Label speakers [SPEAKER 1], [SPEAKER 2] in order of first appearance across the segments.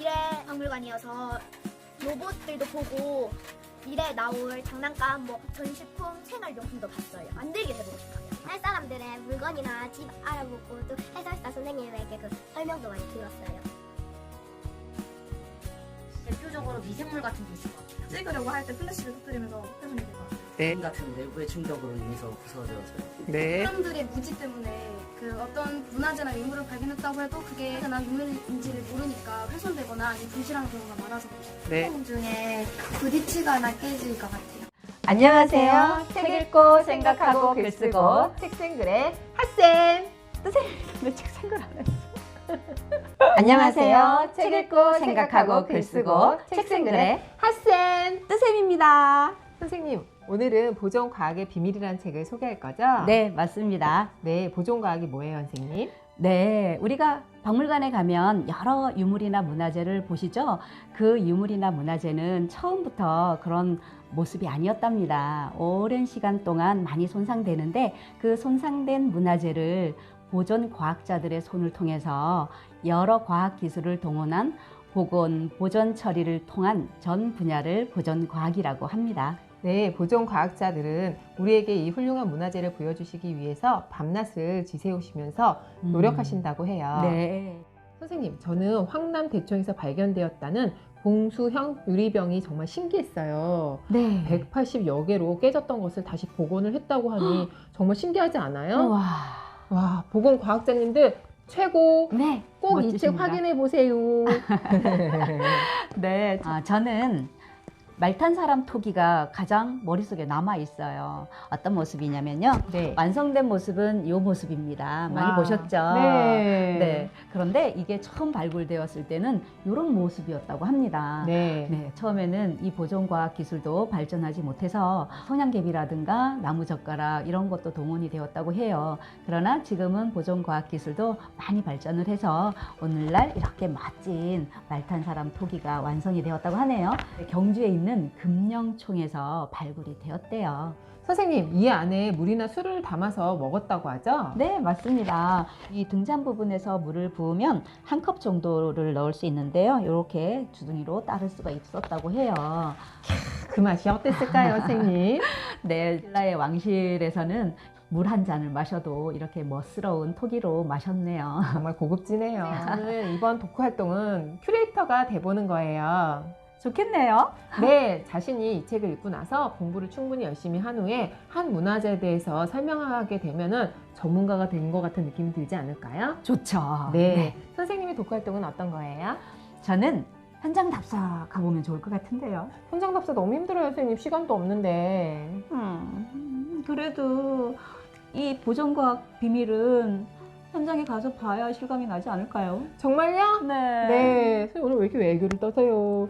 [SPEAKER 1] 미래 박물관이어서 로봇들도 보고 미래에 나올 장난감, 뭐 전시품, 생활용품도 봤어요. 만들게 해보고 싶어요.
[SPEAKER 2] 할 사람들의 물건이나 집 알아보고 또 해설사 선생님에게 그 설명도 많이 들었어요.
[SPEAKER 3] 대표적으로 미생물 같은 게 있을 것 같아요.
[SPEAKER 4] 찍으려고 할 때 플래시를 터뜨리면서 해주면 될것 같아요.
[SPEAKER 5] 네.
[SPEAKER 6] 같은 내부의 충격으로 인해서 부서져서요.
[SPEAKER 5] 네.
[SPEAKER 4] 사람들의 무지 때문에 그 어떤 문화재나 유물을 발견했다고 해도 그게 문화재나 유물인지를 모르니까 훼손되거나 아니면 분실하는 경우가 많아서
[SPEAKER 5] 네.
[SPEAKER 4] 품 중에 부딪히거나 깨질 것 같아요.
[SPEAKER 7] 안녕하세요. 책 읽고 생각하고 글 쓰고 책생글의 핫쌤. 뜨세요. 책 생글 안 했어. 안녕하세요. 책 읽고 생각하고 글 쓰고 책생글의 핫쌤 뜨쌤입니다.
[SPEAKER 5] 선생님, 오늘은 보존과학의 비밀이라는 책을 소개할 거죠?
[SPEAKER 7] 네, 맞습니다.
[SPEAKER 5] 네, 보존과학이 뭐예요, 선생님?
[SPEAKER 7] 네, 우리가 박물관에 가면 여러 유물이나 문화재를 보시죠. 그 유물이나 문화재는 처음부터 그런 모습이 아니었답니다. 오랜 시간 동안 많이 손상되는데 그 손상된 문화재를 보존 과학자들의 손을 통해서 여러 과학 기술을 동원한 복원, 보존 처리를 통한 전 분야를 보존 과학이라고 합니다.
[SPEAKER 5] 네, 보존 과학자들은 우리에게 이 훌륭한 문화재를 보여주시기 위해서 밤낮을 지새우시면서
[SPEAKER 7] 음.
[SPEAKER 5] 노력하신다고 해요.
[SPEAKER 7] 네.
[SPEAKER 5] 선생님, 저는 황남 대청에서 발견되었다는 봉수형 유리병이 정말 신기했어요.
[SPEAKER 7] 네.
[SPEAKER 5] 180여 개로 깨졌던 것을 다시 복원을 했다고 하니 정말 신기하지 않아요?
[SPEAKER 7] 와.
[SPEAKER 5] 와, 보건 과학자님들 최고!
[SPEAKER 7] 네.
[SPEAKER 5] 꼭 이 책
[SPEAKER 7] 멋지십니다.
[SPEAKER 5] 확인해 보세요.
[SPEAKER 7] 네. 아, 저는 말탄 사람 토기가 가장 머릿속에 남아 있어요. 어떤 모습이냐면요.
[SPEAKER 5] 네.
[SPEAKER 7] 완성된 모습은 이 모습입니다. 많이
[SPEAKER 5] 와.
[SPEAKER 7] 보셨죠?
[SPEAKER 5] 네.
[SPEAKER 7] 네. 그런데 이게 처음 발굴되었을 때는 이런 모습이었다고 합니다.
[SPEAKER 5] 네.
[SPEAKER 7] 네, 처음에는 이 보존과학 기술도 발전하지 못해서 성냥개비라든가 나무젓가락 이런 것도 동원이 되었다고 해요. 그러나 지금은 보존과학 기술도 많이 발전을 해서 오늘날 이렇게 멋진 말탄 사람 토기가 완성이 되었다고 하네요. 경주에 있는 금령총에서 발굴이 되었대요.
[SPEAKER 5] 선생님, 이 안에 물이나 술을 담아서 먹었다고 하죠?
[SPEAKER 7] 네, 맞습니다. 이 등잔 부분에서 물을 부으면 한 컵 정도를 넣을 수 있는데요. 이렇게 주둥이로 따를 수가 있었다고 해요.
[SPEAKER 5] 그 맛이 어땠을까요, 선생님?
[SPEAKER 7] 네, 신라의 왕실에서는 물 한 잔을 마셔도 이렇게 멋스러운 토기로 마셨네요.
[SPEAKER 5] 정말 고급지네요. 저는 이번 독후 활동은 큐레이터가 돼보는 거예요.
[SPEAKER 7] 좋겠네요.
[SPEAKER 5] 네, 자신이 이 책을 읽고 나서 공부를 충분히 열심히 한 후에 한 문화재에 대해서 설명하게 되면은 전문가가 된 것 같은 느낌이 들지 않을까요?
[SPEAKER 7] 좋죠.
[SPEAKER 5] 네. 선생님의 독후 활동은 어떤 거예요?
[SPEAKER 7] 저는 현장 답사 가보면 좋을 것 같은데요.
[SPEAKER 5] 현장 답사 너무 힘들어요, 선생님. 시간도 없는데.
[SPEAKER 7] 음, 그래도 이 보존과학 비밀은 현장에 가서 봐야 실감이 나지 않을까요?
[SPEAKER 5] 정말요?
[SPEAKER 7] 네.
[SPEAKER 5] 네. 선생님 오늘 왜 이렇게 외교를 떠세요?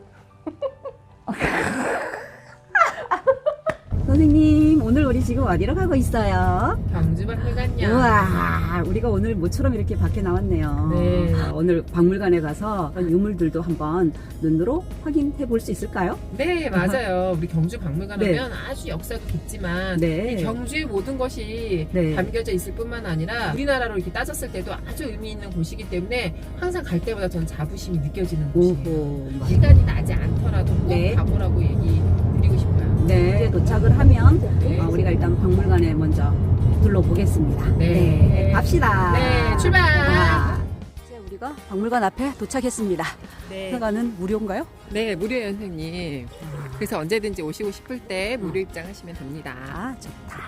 [SPEAKER 7] 선생님, 오늘 우리 지금 어디로 가고 있어요?
[SPEAKER 5] 경주박물관요.
[SPEAKER 7] 우와, 우리가 오늘 모처럼 이렇게 밖에 나왔네요.
[SPEAKER 5] 네.
[SPEAKER 7] 아, 오늘 박물관에 가서 그런 유물들도 한번 눈으로 확인해 볼 수 있을까요?
[SPEAKER 8] 네, 맞아요. 우리 경주 박물관
[SPEAKER 7] 네.
[SPEAKER 8] 하면 아주 역사가 깊지만
[SPEAKER 7] 네.
[SPEAKER 8] 이 경주의 모든 것이
[SPEAKER 7] 네.
[SPEAKER 8] 담겨져 있을 뿐만 아니라 우리나라로 이렇게 따졌을 때도 아주 의미 있는 곳이기 때문에 항상 갈 때마다 저는 자부심이 느껴지는 곳이에요.
[SPEAKER 7] 오호.
[SPEAKER 8] 시간이 나지 않더라도 꼭
[SPEAKER 7] 네.
[SPEAKER 8] 가보라고 얘기 드리고 싶어요.
[SPEAKER 7] 네, 이제 도착을 하면 어, 우리가 일단 박물관에 먼저 둘러보겠습니다.
[SPEAKER 8] 네.
[SPEAKER 7] 갑시다.
[SPEAKER 8] 네, 출발!
[SPEAKER 7] 자, 우리가 박물관 앞에 도착했습니다.
[SPEAKER 8] 네,
[SPEAKER 7] 들어가는 무료인가요?
[SPEAKER 8] 네 무료예요, 선생님. 그래서 언제든지 오시고 싶을 때 무료 입장하시면 됩니다.
[SPEAKER 7] 아, 좋다.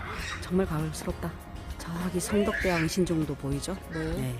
[SPEAKER 7] 정말 가을스럽다. 저기 성덕대왕 신종도 보이죠?
[SPEAKER 8] 네.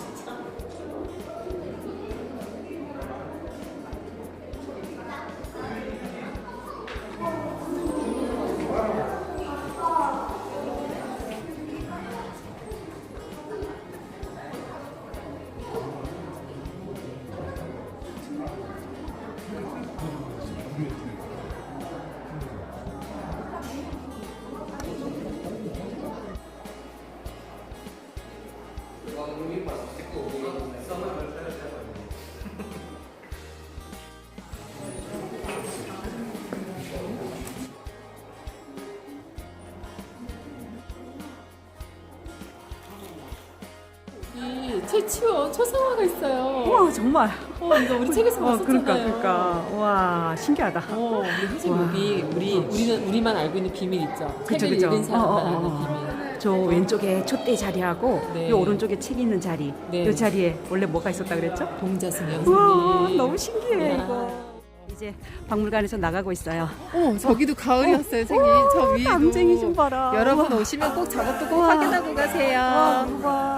[SPEAKER 8] Oh.
[SPEAKER 5] 탈취원 초상화가 있어요.
[SPEAKER 7] 와 정말.
[SPEAKER 5] 어, 이거 우리 책에서
[SPEAKER 7] 어,
[SPEAKER 5] 봤었잖아요.
[SPEAKER 7] 그러니까 그러니까 와 신기하다.
[SPEAKER 5] 어, 우리 선생님
[SPEAKER 7] 와.
[SPEAKER 5] 여기 우리 우리는 우리만 알고 있는 비밀 있죠.
[SPEAKER 7] 그쵸,
[SPEAKER 5] 책을
[SPEAKER 7] 그쵸.
[SPEAKER 5] 읽은 사람만
[SPEAKER 7] 어, 어,
[SPEAKER 5] 아는
[SPEAKER 7] 어.
[SPEAKER 5] 비밀.
[SPEAKER 7] 저 왼쪽에 촛대 자리하고
[SPEAKER 5] 네.
[SPEAKER 7] 이 오른쪽에 책 있는 자리.
[SPEAKER 5] 네.
[SPEAKER 7] 이 자리에 원래 뭐가 있었다 그랬죠?
[SPEAKER 5] 동자승
[SPEAKER 7] 와
[SPEAKER 5] 선생님.
[SPEAKER 7] 너무 신기해
[SPEAKER 5] 야.
[SPEAKER 7] 이거. 이제 박물관에서 나가고 있어요.
[SPEAKER 5] 어, 저기도 가을이었어요, 선생님. 저 위에도.
[SPEAKER 7] 남쟁이 좀 봐라.
[SPEAKER 5] 여러분 오시면 꼭 저것도 꼭
[SPEAKER 7] 와.
[SPEAKER 5] 확인하고 가세요.
[SPEAKER 7] 와, 와.